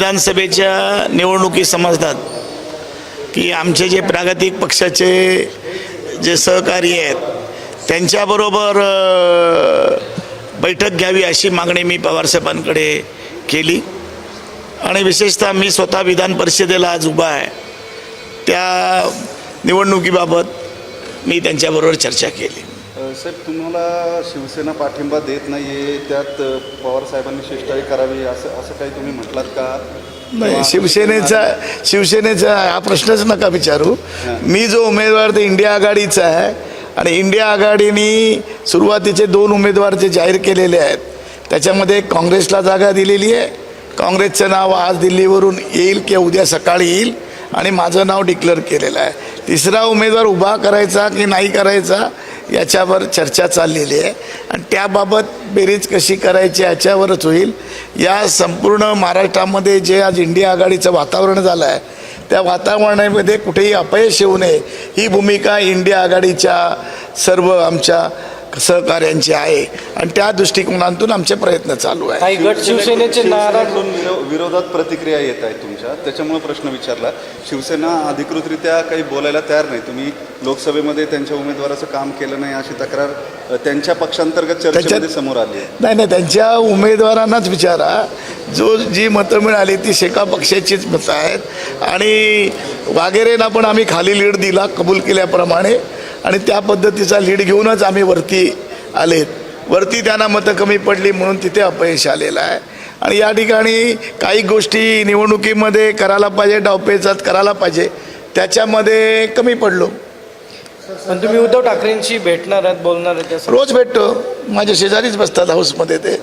विधानसभेच्या निवडणुकी समजतात की आमचे जे प्रागतिक पक्षाचे जे सहकारी आहेत त्यांच्याबरोबर बैठक घ्यावी अशी मागणी मी पवारसाहेबांकडे केली. आणि विशेषतः मी स्वतः विधान परिषदेला आज उभा आहे. त्या निवडणुकीबाबत मी त्यांच्याबरोबर चर्चा केली. साहेब तुम्हाला शिवसेना पाठिंबा देत नाही आहे त्यात अ, पवार साहेबांनी शिष्टाई करावी असं असं काही तुम्ही म्हटलात का? नाही शिवसेनेचा शिवसेनेचा हा प्रश्नच नका विचारू. मी जो उमेदवार ते इंडिया आघाडीचा आहे. आणि इंडिया आघाडीने सुरुवातीचे दोन उमेदवार जे जाहीर केलेले आहेत. त्याच्यामध्ये काँग्रेसला जागा दिलेली आहे. काँग्रेसचं नाव आज दिल्लीवरून येईल किंवा उद्या सकाळी येईल. आणि माझं नाव डिक्लेअर केलेलं आहे. तिसरा उमेदवार उभा करायचा की नाही करायचा याच्यावर चर्चा चाललेली आहे. आणि त्याबाबत बेरीज कशी करायची याच्यावरच होईल. या संपूर्ण महाराष्ट्रामध्ये जे आज इंडिया आघाडीचं वातावरण झालं आहे त्या वातावरणामध्ये कुठेही अपयश येऊ नये. ही भूमिका इंडिया आघाडीच्या सर्व आमच्या सहकार्यांची आहे. आणि त्या दृष्टिकोनातून आमचे प्रयत्न चालू आहे. काही गट शिवसेनेचे नाराज शिवसेनेकडून विरो- विरोधात प्रतिक्रिया येत आहेत तुमच्या. त्याच्यामुळे प्रश्न विचारला. शिवसेना अधिकृतरित्या काही बोलायला तयार नाही. तुम्ही लोकसभेमध्ये त्यांच्या उमेदवाराचं काम केलं नाही अशी तक्रार त्यांच्या पक्षांतर्गत चर्चेमध्ये समोर आली आहे. नाही नाही त्यांच्या उमेदवारांनाच विचारा. जो जी मतं मिळाली ती शेका पक्षाचीच मतं आहेत. आणि वागेरेंना पण आम्ही खाली लीड दिला कबूल केल्याप्रमाणे. आणि त्या पद्धतीचा लीड घेऊनच आम्ही वरती आलेत. वरती त्यांना मतं कमी पडली म्हणून तिथे अपयश आलेलं आहे. आणि या ठिकाणी काही गोष्टी निवडणुकीमध्ये करायला पाहिजे डावपेचात करायला पाहिजे त्याच्यामध्ये कमी पडलो. पण तुम्ही उद्धव ठाकरेंशी भेटणार आहात बोलणार रोज भेटतो. माझ्या शेजारीच बसतात हाऊसमध्ये ते.